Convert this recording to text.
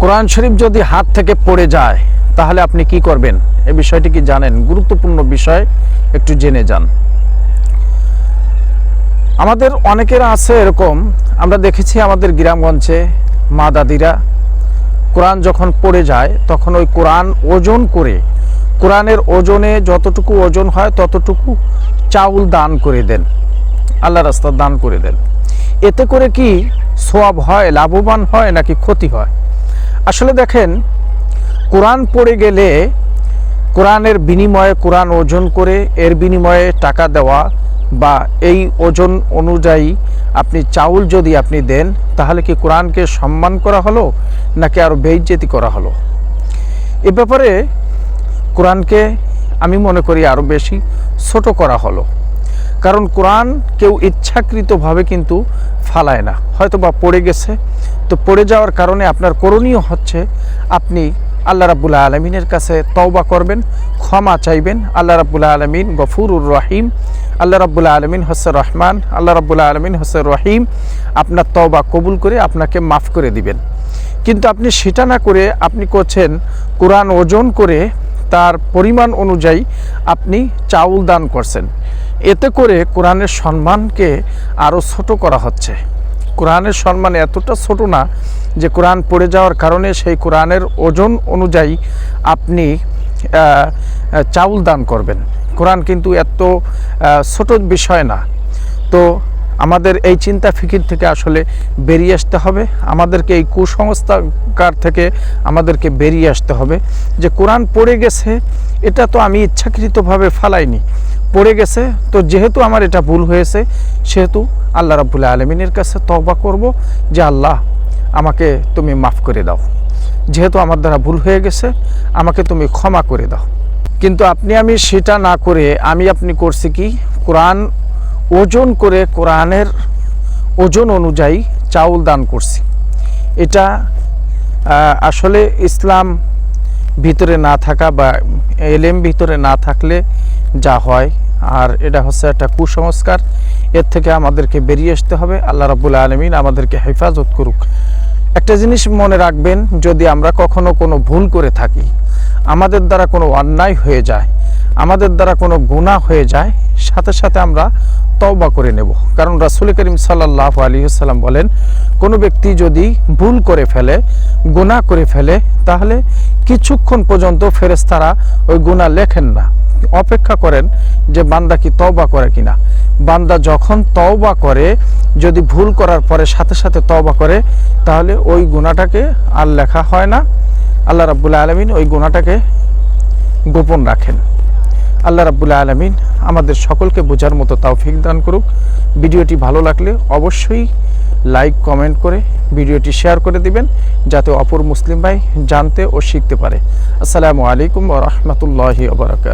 কোরআন শরীফ যদি হাত থেকে পড়ে যায়, তাহলে আপনি কি করবেন? এ বিষয়টি কি জানেন? গুরুত্বপূর্ণ বিষয়, একটু জেনে যান। আমাদের অনেকের আছে এরকম, আমরা দেখেছি আমাদের গ্রামগঞ্জে মা দাদিরা কোরআন যখন পড়ে যায়, তখন ওই কোরআন ওজন করে, কোরআনের ওজনে যতটুকু ওজন হয়, ততটুকু চাউল দান করে দেন। আল্লাহ রাস্তা দান করে দেন। এতে করে কি সোয়াব হয়, লাভবান হয়, নাকি ক্ষতি হয়? আসলে দেখেন, কোরআন পড়ে গেলে কোরআনের বিনিময়ে কোরআন ওজন করে, এর বিনিময়ে টাকা দেওয়া বা এই ওজন অনুযায়ী আপনি চাউল যদি আপনি দেন, তাহলে কি কোরআনকে সম্মান করা হলো, নাকি আরও বেইজ্জেতি করা হলো? এ ব্যাপারে কোরআনকে আমি মনে করি আরও বেশি ছোট করা হলো। কারণ কোরআন কেউ ইচ্ছাকৃতভাবে কিন্তু ফালায় না। হয়তো বা পড়ে গেছে তো পড়ে যাওয়ার কারণে আপনার করণীয় হচ্ছে আপনি আল্লাহ রাবুল্লাহ আলমিনের কাছে তওবা করবেন, ক্ষমা চাইবেন। আল্লাহ রাবুল্লাহ আলমিন গফুরুর রহিম। আল্লাহ রাবুল্লাহ আলমিন হসে রহমান। আল্লাহ রাবুল্লাহ আলমিন হসে রহিম। আপনার তওবা কবুল করে আপনাকে মাফ করে দিবেন। কিন্তু আপনি সেটা না করে আপনি করছেন কোরআন ওজন করে তার পরিমাণ অনুযায়ী আপনি চাউল দান করছেন। এতে করে কোরআনের সম্মানকে আরও ছোট করা হচ্ছে। কোরআনের সম্মান এতটা ছোট না যে কোরআন পড়ে যাওয়ার কারণে সেই কোরআনের ওজন অনুযায়ী আপনি চাউল দান করবেন। কোরআন কিন্তু এত ছোট বিষয় না। তো আমাদের এই চিন্তা ফিকির থেকে আসলে বেরিয়ে আসতে হবে। আমাদেরকে এই কুসংস্কার থেকে আমাদেরকে বেরিয়ে আসতে হবে যে কোরআন পড়ে গেছে, এটা তো আমি ইচ্ছাকৃতভাবে ফালাইনি। পড়ে গেছে। তো যেহেতু আমার এটা ভুল হয়েছে, সেহেতু আল্লাহ রাবুল্লাহ আলমিনের কাছে তওবা করব যে আল্লাহ আমাকে তুমি মাফ করে দাও। যেহেতু আমার দ্বারা ভুল হয়ে গেছে, আমাকে তুমি ক্ষমা করে দাও। কিন্তু আপনি আমি সেটা না করে আমি আপনি করছি কি? কোরআন ওজন করে কোরআনের ওজন অনুযায়ী চাউল দান করছি। এটা আসলে ইসলাম ভিতরে না থাকা বা এলেম ভিতরে না থাকলে যা হয় আর এটা হচ্ছে একটা কুসংস্কার। এর থেকে আমাদেরকে বেরিয়ে আসতে হবে। আল্লাহ রাবুল আলমিন আমাদেরকে হেফাজত করুক। একটা জিনিস মনে রাখবেন, যদি আমরা কখনো কোনো ভুল করে থাকি, আমাদের দ্বারা কোনো অন্যায় হয়ে যায়, আমাদের দ্বারা কোনো গুনাহ হয়ে যায়, সাথে সাথে আমরা তওবা করে নেব। কারণ রাসুল করিম সাল্লাহ আলী সাল্লাম বলেন, কোনো ব্যক্তি যদি ভুল করে ফেলে, গুনাহ করে ফেলে, তাহলে কিছুক্ষণ পর্যন্ত ফেরেস্তারা ওই গুনাহ লেখেন না। অপেক্ষা করেন যে বান্দা কি তওবা করে কিনা। বান্দা যখন তওবা করে, যদি ভুল করার পরে সাথে সাথে তওবা করে, তাহলে ওই গুণাটাকে আর লেখা হয় না। আল্লাহ রাবুল্লাহ আলমিন ওই গুণাটাকে গোপন রাখেন। আল্লাহ রাবুল্লাহ আলমিন আমাদের সকলকে বোঝার মতো তাও ফিক দান করুক। ভিডিওটি ভালো লাগলে অবশ্যই লাইক কমেন্ট করে ভিডিওটি শেয়ার করে দিবেন, যাতে অপর মুসলিম ভাই জানতে ও শিখতে পারে। আসসালামু আলাইকুম রহমতুল্লাহি ওবরাকাত